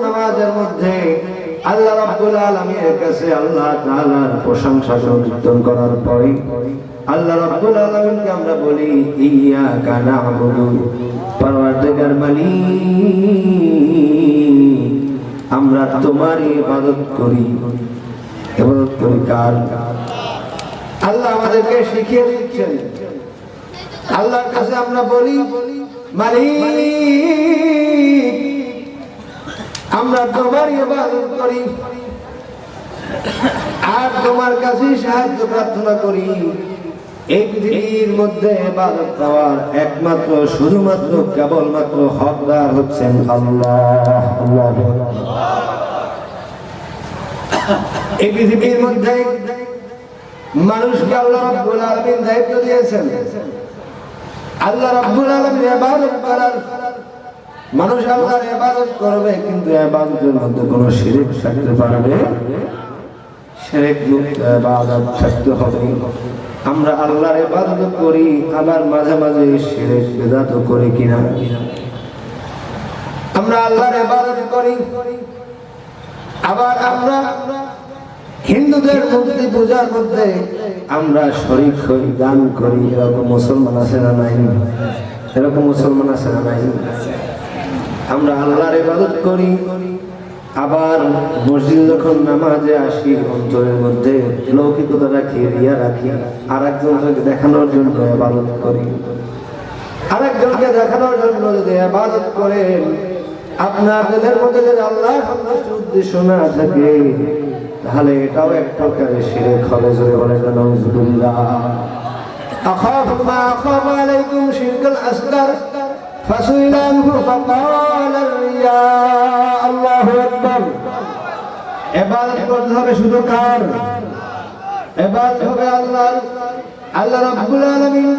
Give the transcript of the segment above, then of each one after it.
নামাজের মধ্যে আল্লাহ রাব্বুল আলামিনের কাছে আল্লাহ তাআলার প্রশংসা সংকীর্তন করার পরে আল্লাহ রাব্বুল আলামিনকে আমরা বলি ইyyaka না'বুদু, পরওয়ারদিগার মালিক আমরা তোমারই ইবাদত করি। ইবাদত করি কার? আল্লাহ আমাদেরকে শিখিয়ে দিচ্ছেন। আল্লাহর কাছে আমরা বলি, মালিক আমরা তোমার ইবাদত করি। আর তোমার কাছে সাহায্য প্রার্থনা করি। এই পৃথিবীর মধ্যে ইবাদত পাওয়ার একমাত্র, শুধুমাত্র, কেবলমাত্র হকদার হচ্ছেন আল্লাহ আল্লাহ। এই পৃথিবীর মধ্যে মানুষকে আল্লাহ রাব্বুল আলামিন দায়িত্ব দিয়েছেন। আল্লাহ রাব্বুল আলামিন ইবাদত করার মানুষ আল্লাহর ইবাদত করবে, কিন্তু ইবাদতের মধ্যে কোনো শিরক থাকতে পারবে। শিরক মুক্ত ইবাদত থাকতে হবে। আমরা আল্লাহর ইবাদত করি, আবার মাঝে মাঝে শিরক, বিদাত করি কিনা? আমরা আল্লাহর ইবাদত করি, আবার আমরা হিন্দুদের মূর্তি পূজার মধ্যে আমরা শরীর হই, গান করি। এরকম মুসলমান আছে না নাই? এরকম মুসলমান আছে না নাই? আমরা আল্লাহর ইবাদত করি। আবার মসজিদ যখন নামাজে আসি, অন্তরের মধ্যে লৌকিকতা রাখি, রিয়া রাখি আর একজনকে দেখানোর জন্য ইবাদত করি। আর একজনকে দেখানোর জন্য যদি ইবাদত করেন, আপনার দিলের মধ্যে যদি আল্লাহ উদ্দেশ্য না থাকে, তাহলে এটাও এক প্রকারে শিরে খবে জোরে বলে কেন আখাফ মা আখাফ আলাইকুম শিরকুল فسئل عنه فقال الرياء الله أكبر এবাদত করতে হবে শুধু কার এবাদত হবে আল্লাহ আল্লাহ রাব্বুল আলামিন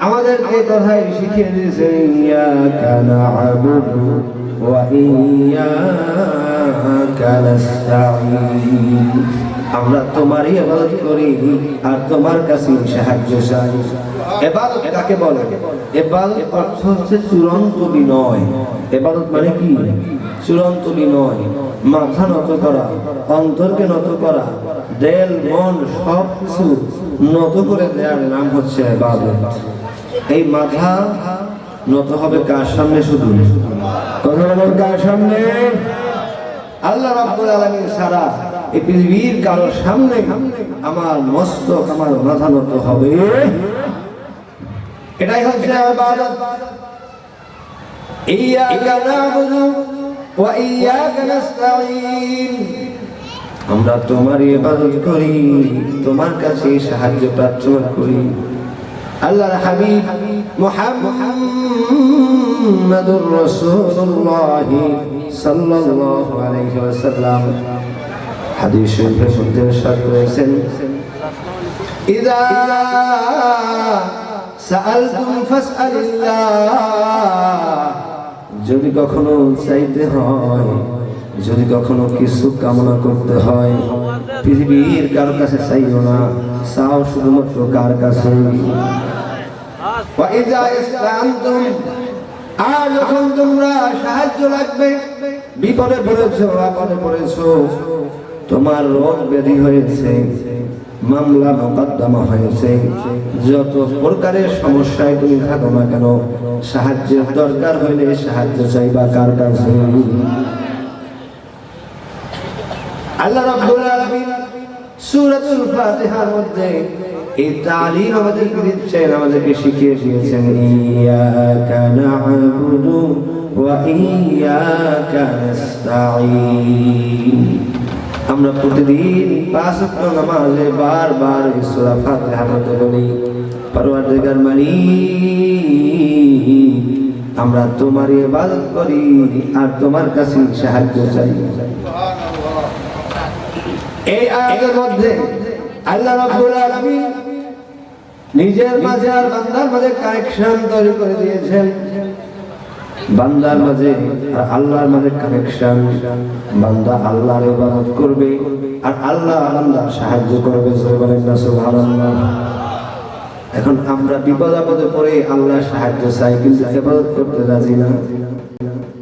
আমাদেরকে কথাই শিখিয়ে দিয়েছেন ইয়াকা না'বুদু ওয়া ইয়াকা নাস্তাঈন আমরা তোমারই ইবাদত করি আর তোমার কাছে সাহায্য চাই হচ্ছে চূড়ান্ত মানে মাথা করা, অন্তরকে নত করা, দেল, মন সব কিছু করে দেওয়ার নাম হচ্ছে এই মাথা নত হবে কার সামনে শুধু? কার সামনে? আল্লাহ সারা এই পৃথিবীর কারোর সামনে আমার মস্তক, আমার মাথা নত হবে? এটাই হচ্ছে ইবাদত ইyyaka না'বুদু ওয়া ইyyaka নাস্তাঈন। আমরা তোমার ইবাদত করি তোমার কাছে সাহায্য প্রার্থনা করি। আল্লাহর হাবিব মুহাম্মাদুর রাসূলুল্লাহ সাল্লাল্লাহু আলাইহি ওয়াসাল্লাম। হাদিস শরীফের মধ্যে করেছেন সাআলতুম ফাসআলিল্লাহ যদি কখনো চাইতে হয় যদি কখনো কিছু কামনা করতে হয় পৃথিবীর কারও কাছে চাইও না চাও শুধুমাত্র কার কাছে? আর যখন তোমরা সাহায্য লাগবে বিপদে পড়েছ আপদে পড়েছ তোমার রোগ ব্যাধি হয়েছে। মামলা মোকদ্দমা হয়েছে। যত প্রকারের সমস্যায় তুমি থাকো না কেন, সাহায্যের দরকার হইলে সাহায্য চাইবা কার কাছে আল্লাহ রাব্বুল আলামিন সূরাতুল ফাতিহার মধ্যে এই তালিম আমাদেরকে শিখিয়ে দিয়েছেন, ইয়াকা ওয়া ইয়াকা নাস্তাঈন। আমরা প্রতিদিন পাঁচ নামাজে বারবার সূরা ফাতিহা পড়তে বলি। পরওয়ারদিগার মালিক আমরা তোমার ইবাদত করি আর তোমার কাছে সাহায্য চাই। এই আয়াতের মধ্যে আল্লাহ রাব্বুল আলামিন নিজের মাঝে আর বান্দার মাঝে কানেকশন তৈরি করে দিয়েছেন। বান্দার মাঝে আর আল্লাহর মাঝে কানেকশন বান্দা আল্লাহর ইবাদত করবে আর আল্লাহ আল্লাহ সাহায্য করবে বলেন না, সুবহানাল্লাহ। এখন আমরা বিপদ আপদে পড়ে আল্লাহর সাহায্য চাই, কিন্তু ইবাদত করতে রাজি না।